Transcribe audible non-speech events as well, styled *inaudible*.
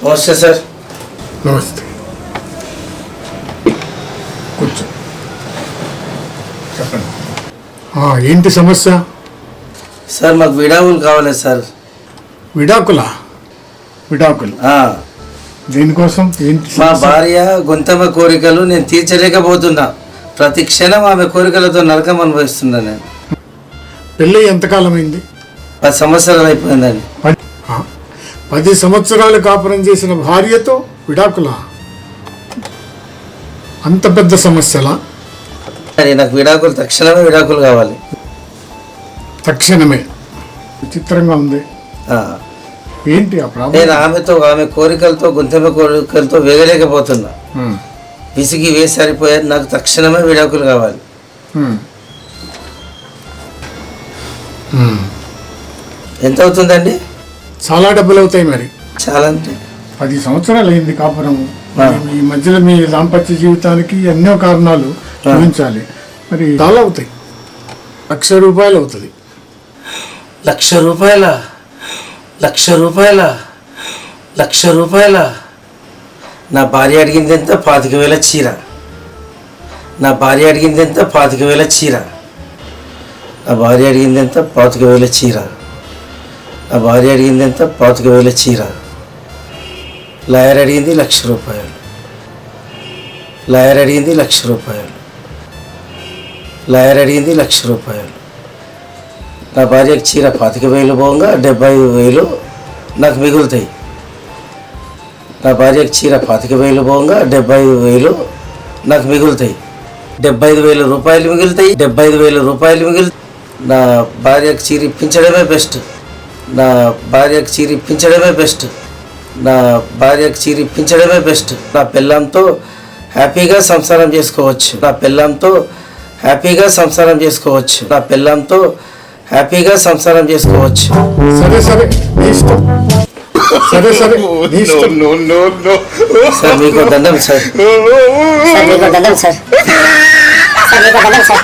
నమస్తే సార్ నమస్తే కూర్చో చెప్పండి ఆ, ఏంటి సమస్య? సార్ మాకు విడాకులు కావాలి సార్. విడాకుల? విడాకులు. దేనికోసం? ఏంటి మా? భార్య గొంతమ కోరికలు నేను తీర్చలేకపోతున్నా. ప్రతి క్షణం ఆమె కోరికలతో నరకం అనుభవిస్తున్నా నేను. పెళ్ళి ఎంతకాలం అయింది పది సంవత్సరాలు అయిపోయిందండి. పది సంవత్సరాలు కాపురం చేసిన భార్యతో విడాకుల? అంత పెద్ద సమస్యలా? అది నాకు విడాకులు తక్షణమే విడాకులు కావాలి. తక్షణమే. విచిత్రంగా ఉంది. ఆ, ఏంటి ఆ ప్రాబ్లం? నేను ఆమెతో ఆమె కోరికలతో గొంతమ కోరికలతో వేగలేకపోతున్నా. విసిగి వేసి సరిపోయారు. నాకు తక్షణమే విడాకులు కావాలి. ఎంత అవుతుందండి? చాలా డబ్బులు అవుతాయి మరి. చాలా అంటే? పది సంవత్సరాలు అయింది కాపురం. ఈ మధ్యలో మీ దాంపత్య జీవితానికి ఎన్నో కారణాలు చూపించాలి. మరి చాలా అవుతాయి లక్ష రూపాయలు అవుతుంది. లక్ష రూపాయల? లక్ష రూపాయల? లక్ష రూపాయల? నా భార్య అడిగింది ఎంత పాతిక వేల చీర. నా భార్య అడిగింది ఎంత పాతిక వేల చీర. నా భార్య అడిగింది ఎంత పాతిక వేల చీర. నా భార్య అడిగింది ఎంత పాతిక వేల చీర. లాయర్ అడిగింది లక్ష రూపాయలు. లాయర్ అడిగింది లక్ష రూపాయలు. లాయర్ అడిగింది లక్ష రూపాయలు. నా భార్యకు చీర పాతిక వేలు పోగా డెబ్బై వేలు నాకు మిగులుతాయి. నా భార్యకు చీర పాతిక వేలు పోగా డెబ్బై వేలు నాకు మిగులుతాయి. డెబ్బై ఐదు వేల రూపాయలు మిగులుతాయి డెబ్బై ఐదు వేల రూపాయలు మిగులు నా భార్యకు చీర ఇప్పించడమే బెస్ట్. నా భార్యకు చీర ఇప్పించడమే బెస్ట్. నా భార్యకు చీర ఇప్పించడమే బెస్ట్ నా పిల్లంతో హ్యాపీగా సంసారం చేసుకోవచ్చు. నా పిల్లంతో హ్యాపీగా సంసారం చేసుకోవచ్చు. నా పిల్లంతో హ్యాపీగా సంసారం చేసుకోవచ్చు. సరే సరే ఇష్టం. సరే సరే *laughs* నీ ఇష్టం. సార్ మీకు *laughs* దండం సార్. సార్ మీకు దండం సార్. సార్ మీకు దండం సార్.